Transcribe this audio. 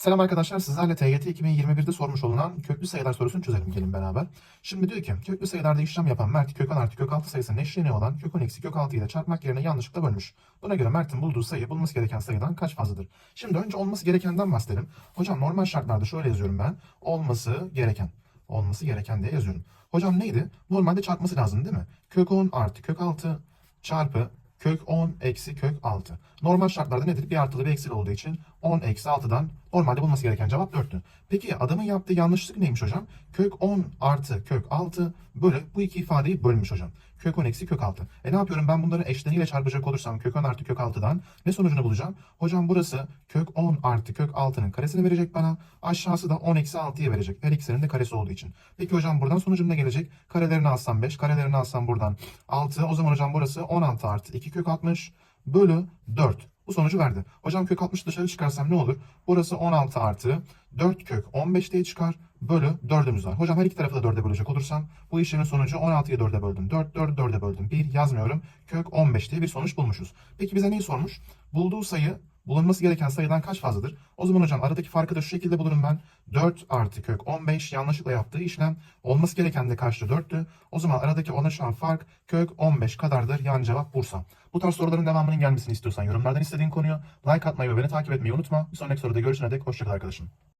Selam arkadaşlar sizlerle TYT 2021'de sormuş olunan köklü sayılar sorusunu çözelim gelin beraber. Şimdi diyor ki köklü sayılarda işlem yapan Mert kök 10 artı kök 6 sayısının eşleniği olan kök 10 eksi kök 6 ile çarpmak yerine yanlışlıkla bölmüş. Buna göre Mert'in bulduğu sayı bulması gereken sayıdan kaç fazladır? Şimdi önce olması gerekenden bahsedelim. Hocam normal şartlarda şöyle yazıyorum ben. Olması gereken. Olması gereken diye yazıyorum. Hocam neydi? Normalde çarpması lazım değil mi? Kök 10 artı kök 6 çarpı kök 10 eksi kök 6. Normal şartlarda nedir? Bir artılı bir eksili olduğu için 10 eksi 6'dan normalde bulması gereken cevap 4'tü. Peki adamın yaptığı yanlışlık neymiş hocam? Kök 10 artı kök 6 bölü bu iki ifadeyi bölmüş hocam. Kök 10 eksi kök 6. E ne yapıyorum ben bunları eşleniyle çarpacak olursam kök 10 artı kök 6'dan ne sonucunu bulacağım? Hocam burası kök 10 artı kök 6'nın karesini verecek bana. Aşağısı da 10 eksi 6'yı verecek. Her ikisinin de karesi olduğu için. Peki hocam buradan sonucum ne gelecek? Karelerini alsam 5, karelerini alsam buradan 6. O zaman hocam burası 16 artı 2 kök 60 bölü 4. Bu sonucu verdi. Hocam kök 60 dışarı çıkarsam ne olur? Burası 16 artı 4 kök 15 diye çıkar. Bölü 4'ümüz var. Hocam her iki tarafı da 4'e bölecek olursam bu işlemin sonucu 16'yı 4'e böldüm. 4, 4, 4'e böldüm. 1 yazmıyorum. Kök 15 diye bir sonuç bulmuşuz. Peki bize neyi sormuş? Bulduğu sayı bulunması gereken sayıdan kaç fazladır? O zaman hocam aradaki farkı da şu şekilde bulurum ben. 4 artı kök 15 yanlışlıkla yaptığı işlem olması gereken de kaçtı 4'tü. O zaman aradaki oluşan fark kök 15 kadardır. Yani cevap Bursa. Bu tarz soruların devamının gelmesini istiyorsan yorumlardan istediğin konuyu like atmayı ve beni takip etmeyi unutma. Bir sonraki soruda görüşene dek hoşçakal arkadaşım.